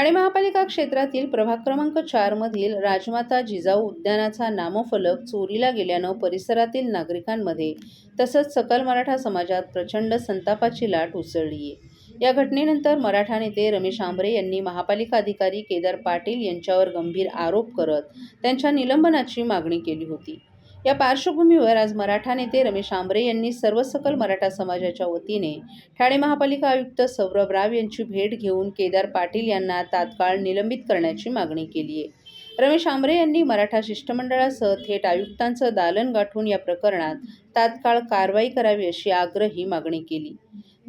ठाणे महापालिका क्षेत्रातील प्रभाग क्रमांक चार मधील राजमाता जिजाऊ उद्यानाचा नामफलक चोरीला गेल्यानं परिसरातील नागरिकांमध्ये तसंच सकल मराठा समाजात प्रचंड संतापाची लाट उसळली आहे या घटनेनंतर मराठा नेते रमेश आंबरे यांनी महापालिका अधिकारी केदार पाटील यांच्यावर गंभीर आरोप करत त्यांच्या निलंबनाची मागणी केली होती. या पार्श्वभूमीवर आज मराठा नेते रमेश आंबरे यांनी सर्व सकल मराठा समाजाच्या वतीने ठाणे महापालिका आयुक्त सौरभ राव यांची भेट घेऊन केदार पाटील यांना तात्काळ निलंबित करण्याची मागणी केली आहे. रमेश आंबरे यांनी मराठा शिष्टमंडळासह थेट आयुक्तांचं दालन गाठून या प्रकरणात तात्काळ कारवाई करावी अशी आग्रही मागणी केली.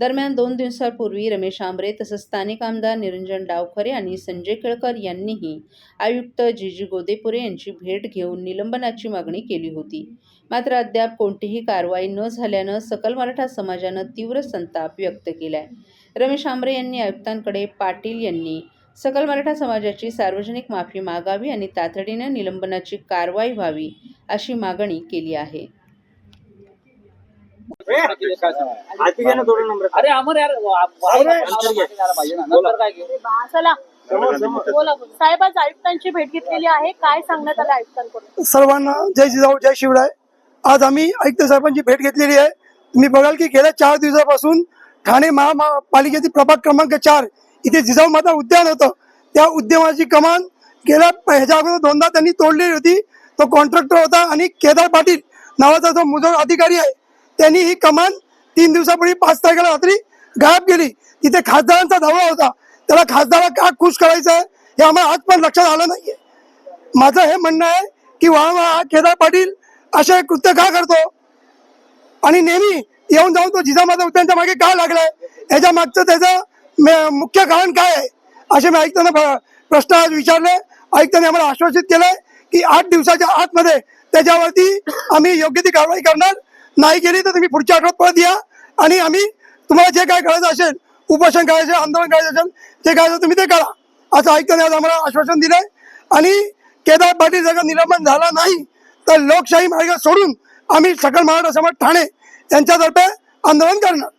दरम्यान दोन दिवसांपूर्वी रमेश आंबरे तसंच स्थानिक आमदार निरंजन डावखरे आणि संजय केळकर यांनीही आयुक्त जी जी गोदेपुरे यांची भेट घेऊन निलंबनाची मागणी केली होती. मात्र अद्याप कोणतीही कारवाई न झाल्यानं सकल मराठा समाजानं तीव्र संताप व्यक्त केलाय. रमेश आंबरे यांनी आयुक्तांकडे पाटील यांनी सकल मराठा समाजाची सार्वजनिक माफी मागावी आणि तातडीनं निलंबनाची कारवाई व्हावी अशी मागणी केली आहे. अरे अमर यार. साहेब आज आयुक्तांची भेट घेतलेली आहे. काय सांगण्यात आलं आयुक्तांकडून? सर्वांना जय जिजाऊ जय शिवराय. आज आम्ही आयुक्त साहेबांची भेट घेतलेली आहे. तुम्ही बघाल की गेल्या चार दिवसापासून ठाणे महापालिकेतील प्रभाग क्रमांक चार इथे जिजाऊ माता उद्यान होतं. त्या उद्यानाची कमान गेल्या ह्याच्या अगोदर दोनदा त्यांनी तोडलेली होती. तो कॉन्ट्रॅक्टर होता आणि केदार पाटील नावाचा जो मुजोर अधिकारी आहे त्यांनी ही कमान तीन दिवसापूर्वी पाच तारखेला रात्री गायब गेली तिथे खासदारांचा धावा होता. त्याला खासदाराला का खुश करायचं आहे हे आम्हाला आज पण लक्षात आलं नाहीये. माझं हे म्हणणं आहे की वारंवार केदार पाटील असे कृत्य का करतो? आणि नेहमी येऊन जाऊन तो जिजामाता उद्यानच्या मागे का लागलाय? याच्या मागचं त्याचं मुख्य कारण काय आहे? असे मी ऐकताना प्रश्न आज विचारले. ऐकताना आम्हाला आश्वासित केलंय की आठ दिवसाच्या आतमध्ये त्याच्यावरती आम्ही योग्य ती कारवाई करणार. नाही केली तर तुम्ही पुढच्या आठवड्यात परत या. आणि आम्ही तुम्हाला जे काय करायचं असेल उपोषण करायचं आंदोलन करायचं असेल जे करायचं तुम्ही ते करा. असं ऐकताना आज आम्हाला आश्वासन दिलंय. आणि केदार पाटील जर निलंबन झाला नाही तर लोकशाही मार्ग सोडून आम्ही सकल महाराष्ट्र समाज ठाणे यांच्यातर्फे आंदोलन करणार.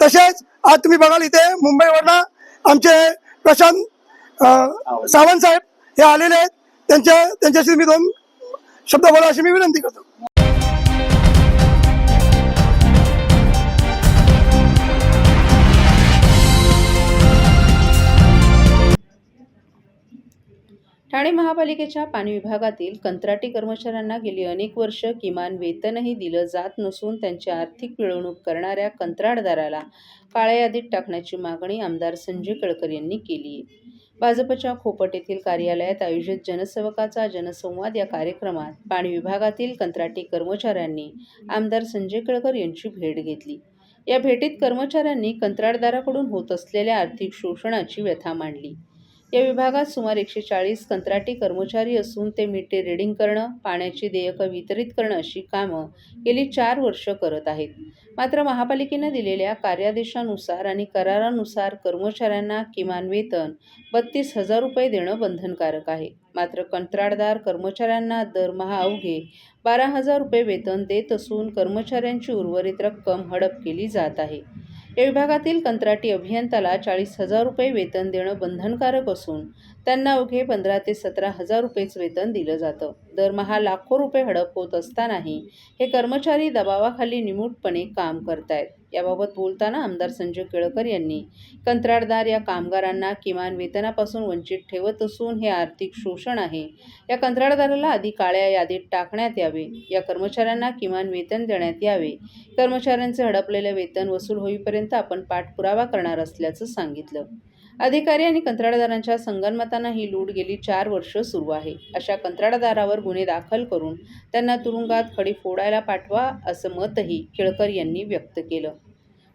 तसेच आज तुम्ही बघाल इथे मुंबईवरनं आमचे प्रशांत सावंत साहेब हे आलेले आहेत. त्यांच्या त्यांच्याशी मी दोन शब्द बोला अशी मी विनंती करतो. ठाणे महापालिकेच्या पाणी विभागातील कंत्राटी कर्मचाऱ्यांना गेली अनेक वर्ष किमान वेतनही दिलं जात नसून त्यांची आर्थिक पिळवणूक करणाऱ्या कंत्राटदाराला काळ्या यादीत टाकण्याची मागणी आमदार संजय कळकर यांनी केली. आहे भाजपच्या खोपट येथील कार्यालयात आयोजित जनसेवकाचा जनसंवाद या कार्यक्रमात पाणी विभागातील कंत्राटी कर्मचाऱ्यांनी आमदार संजय कळकर यांची भेट घेतली. या भेटीत कर्मचाऱ्यांनी कंत्राटदाराकडून होत असलेल्या आर्थिक शोषणाची व्यथा मांडली. या विभागात सुमारे एकशे चाळीस कंत्राटी कर्मचारी असून ते मिठे रिडिंग करणं पाण्याची देयकं वितरित करणं अशी कामं गेली चार वर्ष करत आहेत. मात्र महापालिकेनं दिलेल्या कार्यादेशानुसार आणि करारानुसार कर्मचाऱ्यांना किमान वेतन बत्तीस हजार रुपये देणं बंधनकारक आहे. मात्र कंत्राटदार कर्मचाऱ्यांना दरमहा अवघे बारा हजार रुपये वेतन देत असून कर्मचाऱ्यांची उर्वरित रक्कम हडप केली जात आहे. या विभागातील कंत्राटी अभियंताला चाळीस हजार रुपये वेतन देणं बंधनकारक असून त्यांना अवघे पंधरा ते सतरा हजार रुपयेच वेतन दिलं जातं. दरमहा लाखो रुपये हडप होत असतानाही हे कर्मचारी दबावाखाली निमूटपणे काम करतायत. याबाबत बोलताना आमदार संजय केळकर यांनी कंत्राटदार या कामगारांना किमान वेतनापासून वंचित ठेवत असून हे आर्थिक शोषण आहे. या कंत्राटदाराला आधी काळ्या यादीत टाकण्यात यावे. या कर्मचाऱ्यांना किमान वेतन देण्यात यावे. कर्मचाऱ्यांचे हडपलेले वेतन वसूल होईपर्यंत आपण पाठपुरावा करणार असल्याचं सांगितलं. अधिकारी आणि कंत्राटदारांच्या संगनमतानं ही लूट गेली चार वर्ष सुरू आहे. अशा कंत्राटदारावर गुन्हे दाखल करून त्यांना तुरुंगात खडी फोडायला पाठवा असं मतही केळकर यांनी व्यक्त केलं.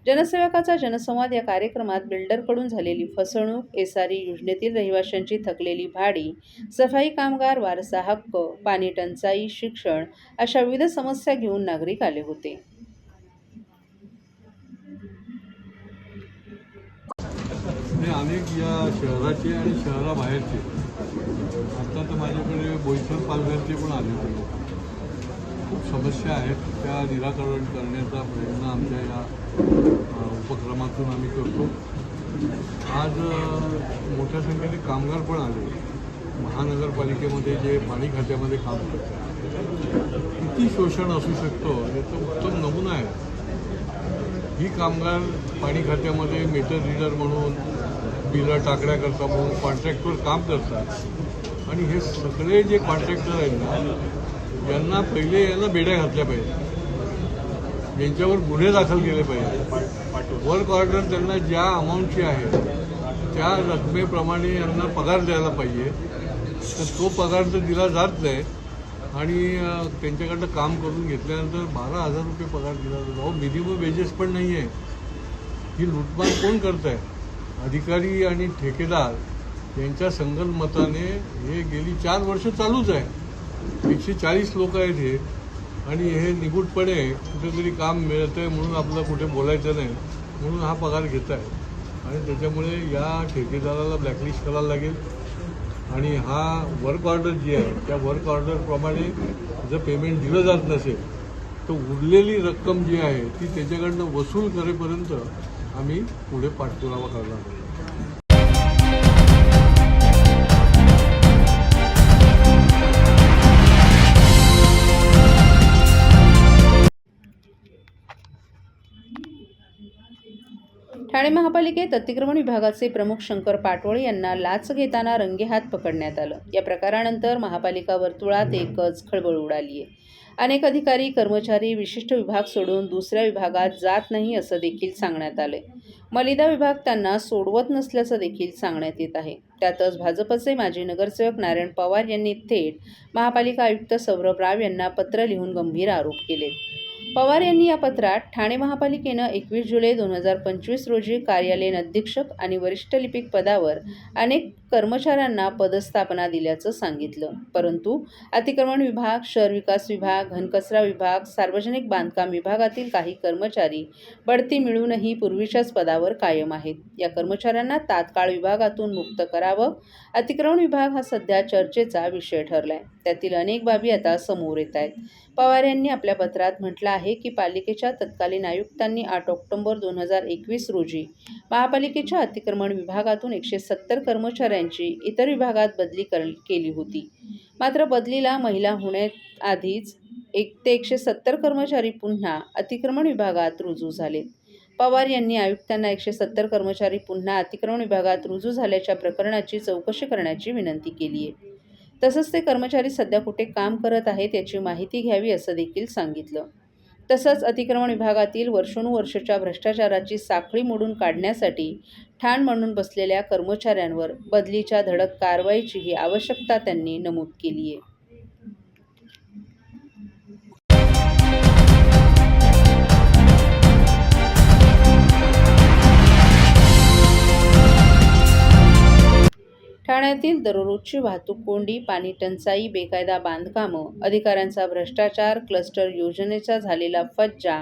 जनसेवकाचा जनसंवाद या कार्यक्रमात बिल्डरकडून झालेली फसवणूक एसआरई योजनेतील रहिवाशांची थकलेली भाडी सफाई कामगार वारसा हक्क पाणी टंचाई शिक्षण अशा विविध समस्या घेऊन नागरिक आले होते. आणि अनेक या शहराचे आणि शहराबाहेरचे आता तर माझ्याकडे बोईसर पालघरचे पण आले होते खूप समस्या आहेत. त्या निराकरण करण्याचा प्रयत्न आमच्या या उपक्रमातून आम्ही करतो. आज मोठ्या संख्येने कामगार पण आले. महानगरपालिकेमध्ये जे पाणी खात्यामध्ये काम करतात. किती शोषण असू शकतं याचा उत्तम नमुना आहे. ही कामगार पाणी खात्यामध्ये मीटर रीडर म्हणून बिलं टाकण्याकरता म्हणून कॉन्ट्रॅक्टवर काम करतात. आणि हे सगळे जे कॉन्ट्रॅक्टर आहेत ना यांना पहिले यांना बेड्या घातल्या पाहिजे यांच्यावर गुन्हे दाखल केले पाहिजे वर्क ऑर्डर त्यांना ज्या अमाऊंटची आहे त्या रकमेप्रमाणे यांना पगार द्यायला पाहिजे. तर तो पगार तर दिला जात नाही. आणि त्यांच्याकडनं काम करून घेतल्यानंतर बारा हजार रुपये पगार दिला जातो. अहो मिनिमम वेजेस पण नाही आहे ही लुटमार कोण करत आहे अधिकारी आणि ठेकेदार यांच्या संगनमताने हे गेली चार वर्ष चालूच आहे. एकशे चाळीस लोक आहेत हे आणि हे निगूटपणे कुठेतरी काम मिळत आहे म्हणून आपलं कुठे बोलायचं नाही म्हणून हा पगार घेत आहे आणि त्याच्यामुळे या ठेकेदाराला ब्लॅकलिस्ट करायला लागेल. आणि हा वर्क ऑर्डर जी आहे त्या वर्क ऑर्डरप्रमाणे जर पेमेंट दिलं जात नसेल तर उरलेली रक्कम जी आहे ती त्याच्याकडनं वसूल करेपर्यंत आम्ही पुढे पाठपुरावा करणार आहोत ठाणे महापालिकेत अतिक्रमण विभागाचे प्रमुख शंकर पाटोळे यांना लाच घेताना रंगेहात पकडण्यात आलं. या प्रकारानंतर महापालिका वर्तुळात एकच खळबळ उडाली आहे अनेक अधिकारी कर्मचारी विशिष्ट विभाग सोडून दुसऱ्या विभागात जात नाही असं देखील सांगण्यात आलंय. मलिदा विभाग त्यांना सोडवत नसल्याचं देखील सांगण्यात येत आहे. त्यातच भाजपचे माजी नगरसेवक नारायण पवार यांनी थेट महापालिका आयुक्त सौरभ राव यांना पत्र लिहून गंभीर आरोप केले. पवार यांनी या पत्रात ठाणे महापालिकेनं एकवीस जुलै दोन हजार पंचवीस रोजी कार्यालयीन अधीक्षक आणि वरिष्ठ लिपिक पदावर अनेक कर्मचाऱ्यांना पदस्थापना दिल्याचं सांगितलं. परंतु अतिक्रमण विभाग शहर विकास विभाग घनकचरा विभाग सार्वजनिक बांधकाम विभागातील काही कर्मचारी बढती मिळूनही पूर्वीच्याच पदावर कायम आहेत. या कर्मचाऱ्यांना तात्काळ विभागातून मुक्त करावं अतिक्रमण विभाग हा सध्या चर्चेचा विषय ठरलाय. त्यातील अनेक बाबी आता समोर येत आहेत. पवार यांनी आपल्या पत्रात म्हटलं आहे की पालिकेच्या तत्कालीन आयुक्तांनी आठ ऑक्टोबर दोन हजार एकवीस रोजी महापालिकेच्या अतिक्रमण विभागातून एकशे सत्तर कर्मचाऱ्यांची इतर विभागात बदली कर केली होती. मात्र बदलीला महिला होण्याआधीच एक ते एकशे सत्तर कर्मचारी पुन्हा अतिक्रमण विभागात रुजू झालेत. पवार यांनी आयुक्तांना एकशे सत्तर कर्मचारी पुन्हा अतिक्रमण विभागात रुजू झाल्याच्या प्रकरणाची चौकशी करण्याची विनंती केली आहे. तसंच ते कर्मचारी सध्या कुठे काम करत आहेत याची माहिती घ्यावी असं देखील सांगितलं. तसंच अतिक्रमण विभागातील वर्षानुवर्षच्या भ्रष्टाचाराची साखळी मोडून काढण्यासाठी ठाण म्हणून बसलेल्या कर्मचाऱ्यांवर बदलीच्या धडक कारवाईचीही आवश्यकता त्यांनी नमूद केली आहे. ठाण्यातील दररोजची वाहतूक कोंडी पाणी टंचाई बेकायदा बांधकामं अधिकाऱ्यांचा भ्रष्टाचार क्लस्टर योजनेचा झालेला फज्जा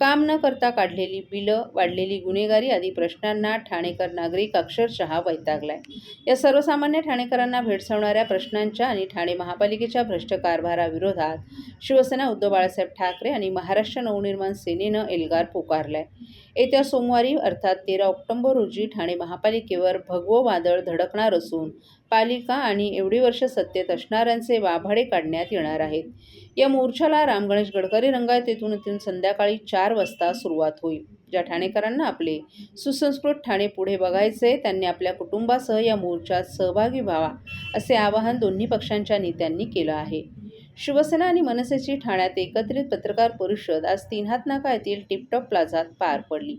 काम न करता काढलेली बिलं वाढलेली गुन्हेगारी आदी प्रश्नांना ठाणेकर नागरिक अक्षरशः वैतागलाय. या सर्वसामान्य ठाणेकरांना भेडसावणाऱ्या प्रश्नांच्या आणि ठाणे महापालिकेच्या भ्रष्ट कारभाराविरोधात शिवसेना उद्धव बाळासाहेब ठाकरे आणि महाराष्ट्र नवनिर्माण सेनेनं एल्गार पुकारलाय. येत्या सोमवारी अर्थात तेरा ऑक्टोबर रोजी ठाणे महापालिकेवर भगवं वादळ धडकणार असून पालिका आणि एवढी वर्ष सत्तेत असणाऱ्यांचे वाभाडे काढण्यात येणार आहेत. या मोर्चाला राम गणेश गडकरी रंगायत येथून संध्याकाळी चार वाजता सुरुवात होईल. ज्या ठाणेकरांना आपले सुसंस्कृत ठाणे पुढे बघायचे त्यांनी आपल्या कुटुंबासह या मोर्चात सहभागी व्हावा असे आवाहन दोन्ही पक्षांच्या नेत्यांनी केलं आहे. शिवसेना आणि मनसेची ठाण्यात एकत्रित पत्रकार परिषद आज तीन हात नाका येथील टिपटॉप प्लाझात पार पडली.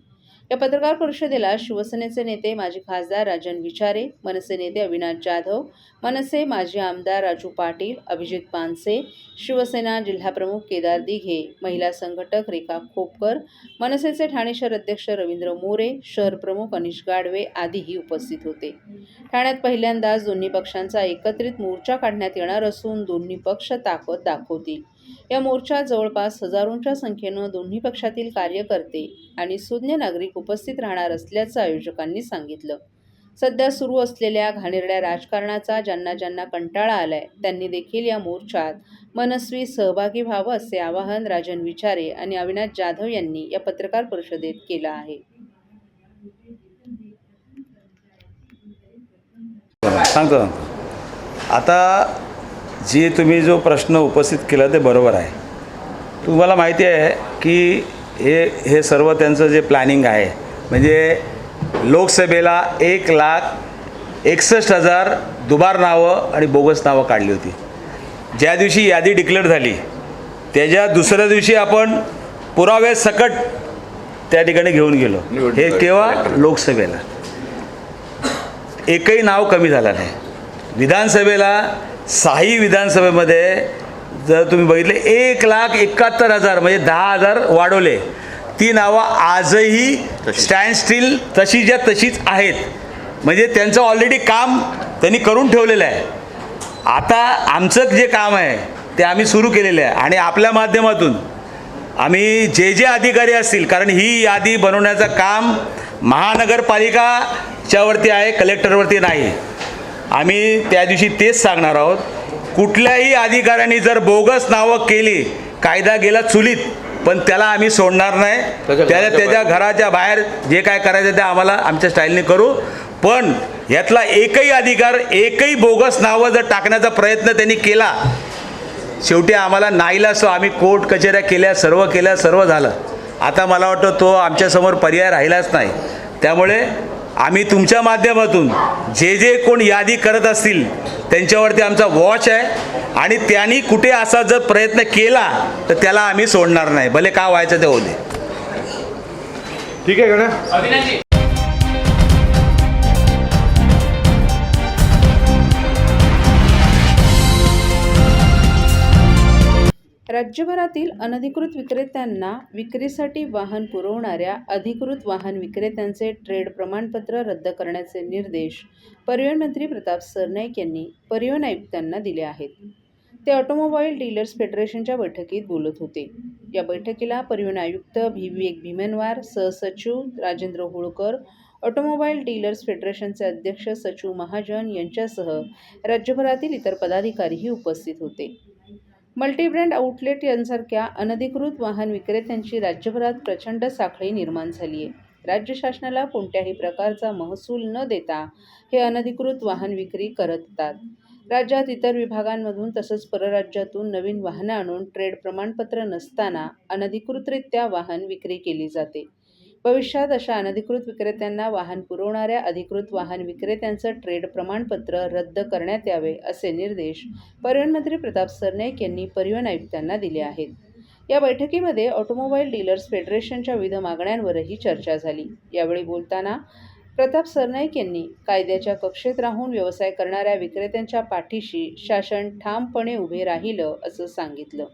या पत्रकार परिषदेला शिवसेनेचे नेते माजी खासदार राजन विचारे मनसे नेते अविनाश जाधव मनसे माजी आमदार राजू पाटील अभिजित पानसे शिवसेना जिल्हाप्रमुख केदार दिघे महिला संघटक रेखा खोपकर मनसेचे ठाणे शहर अध्यक्ष रवींद्र मोरे शहर प्रमुख अनिश गाडवे आदीही उपस्थित होते. ठाण्यात पहिल्यांदाच दोन्ही पक्षांचा एकत्रित मोर्चा काढण्यात येणार असून दोन्ही पक्ष ताकद दाखवतील. या मोर्चात जवळपास हजारोंच्या संख्येनं दोन्ही पक्षातील कार्यकर्ते आणि सुज्ञ नागरिक उपस्थित राहणार असल्याचं आयोजकांनी सांगितलं. सध्या सुरू असलेल्या घाणेरड्या राजकारणाचा ज्यांना ज्यांना कंटाळा आलाय त्यांनी देखील या मोर्चात मनस्वी सहभागी व्हावं असे आवाहन राजन विचारे आणि अविनाश जाधव यांनी या पत्रकार परिषदेत केलं आहे. सांगतो. आता जे तुम्ही जो प्रश्न उपस्थित केला ते बरोबर आहे. तुम्हाला माहिती आहे की हे हे सर्व त्यांचं जे प्लॅनिंग आहे म्हणजे लोकसभेला एक लाख एकसष्ट हजार दुबार नावं आणि बोगस नावं काढली होती. ज्या दिवशी यादी डिक्लेअर झाली त्याच्या दुसऱ्या दिवशी आपण पुरावे सकट त्या ठिकाणी घेऊन गेलो. हे केव्हा? लोकसभेला. एकही नाव कमी झालं नाही. विधानसभेला साही विधानसभेमध्ये जर तुम्ही बघितले एक लाख एकाहत्तर हजार म्हणजे दहा हजार वाढवले. ती नावं आजही स्टँड स्टील तशीच्या तशीच आहेत. म्हणजे त्यांचं ऑलरेडी काम त्यांनी करून ठेवलेलं आहे. आता आमचं जे काम आहे ते आम्ही सुरू केलेलं आहे. आणि आपल्या माध्यमातून आम्ही जे जे अधिकारी असतील कारण ही यादी बनवण्याचं काम महानगरपालिकाच्यावरती आहे कलेक्टरवरती नाही. आम्ही त्या दिवशी तेच सांगणार आहोत कुठल्याही अधिकाऱ्यांनी जर बोगस नावं केली कायदा गेला चुलीत पण त्याला आम्ही सोडणार नाही. त्याला त्याच्या घराच्या बाहेर जे काय करायचं ते आम्हाला आमच्या स्टाईलने करू. पण यातला एकही अधिकार एकही बोगस नावं जर टाकण्याचा प्रयत्न त्यांनी केला शेवटी आम्हाला नाईलाज तो आम्ही कोर्ट कचेऱ्या केल्या सर्व केल्या सर्व झालं. आता मला वाटतं तो आमच्यासमोर पर्याय राहिलाच नाही. त्यामुळे आम्ही तुमच्या माध्यमातून जे जे कोण यादी करत असतील त्यांच्यावरती आमचा वॉच आहे. आणि त्यांनी कुठे असा जर प्रयत्न केला तर त्याला आम्ही सोडणार नाही. भले का व्हायचं ते दे. ठीक आहे गण्या राज्यभरातील अनधिकृत विक्रेत्यांना विक्रीसाठी वाहन पुरवणाऱ्या अधिकृत वाहन विक्रेत्यांचे ट्रेड प्रमाणपत्र रद्द करण्याचे निर्देश परिवहन मंत्री प्रताप सरनाईक यांनी परिवहन आयुक्तांना दिले आहेत. ते ऑटोमोबाईल डीलर्स फेडरेशनच्या बैठकीत बोलत होते. या बैठकीला परिवहन आयुक्त विवेक भीमनवार सहसचिव राजेंद्र होळकर ऑटोमोबाईल डीलर्स फेडरेशनचे अध्यक्ष सचिव महाजन यांच्यासह राज्यभरातील इतर पदाधिकारीही उपस्थित होते. मल्टीब्रँड आउटलेट यांसारख्या अनधिकृत वाहन विक्रेत्यांची राज्यभरात प्रचंड साखळी निर्माण झाली आहे. राज्य शासनाला कोणत्याही प्रकारचा महसूल न देता हे अनधिकृत वाहन विक्री करतात. राज्यात इतर विभागांमधून तसंच परराज्यातून नवीन वाहनं आणून ट्रेड प्रमाणपत्र नसताना अनधिकृतरित्या वाहन विक्री केली जाते. भविष्यात अशा अनधिकृत विक्रेत्यांना वाहन पुरवणाऱ्या अधिकृत वाहन विक्रेत्यांचं ट्रेड प्रमाणपत्र रद्द करण्यात यावे असे निर्देश परिवहन मंत्री प्रताप सरनाईक यांनी परिवहन आयुक्तांना दिले आहेत. या बैठकीमध्ये ऑटोमोबाईल डीलर्स फेडरेशनच्या विविध मागण्यांवरही चर्चा झाली. यावेळी बोलताना प्रताप सरनाईक यांनी कायद्याच्या कक्षेत राहून व्यवसाय करणाऱ्या विक्रेत्यांच्या पाठीशी शासन ठामपणे उभे राहिलं असं सांगितलं.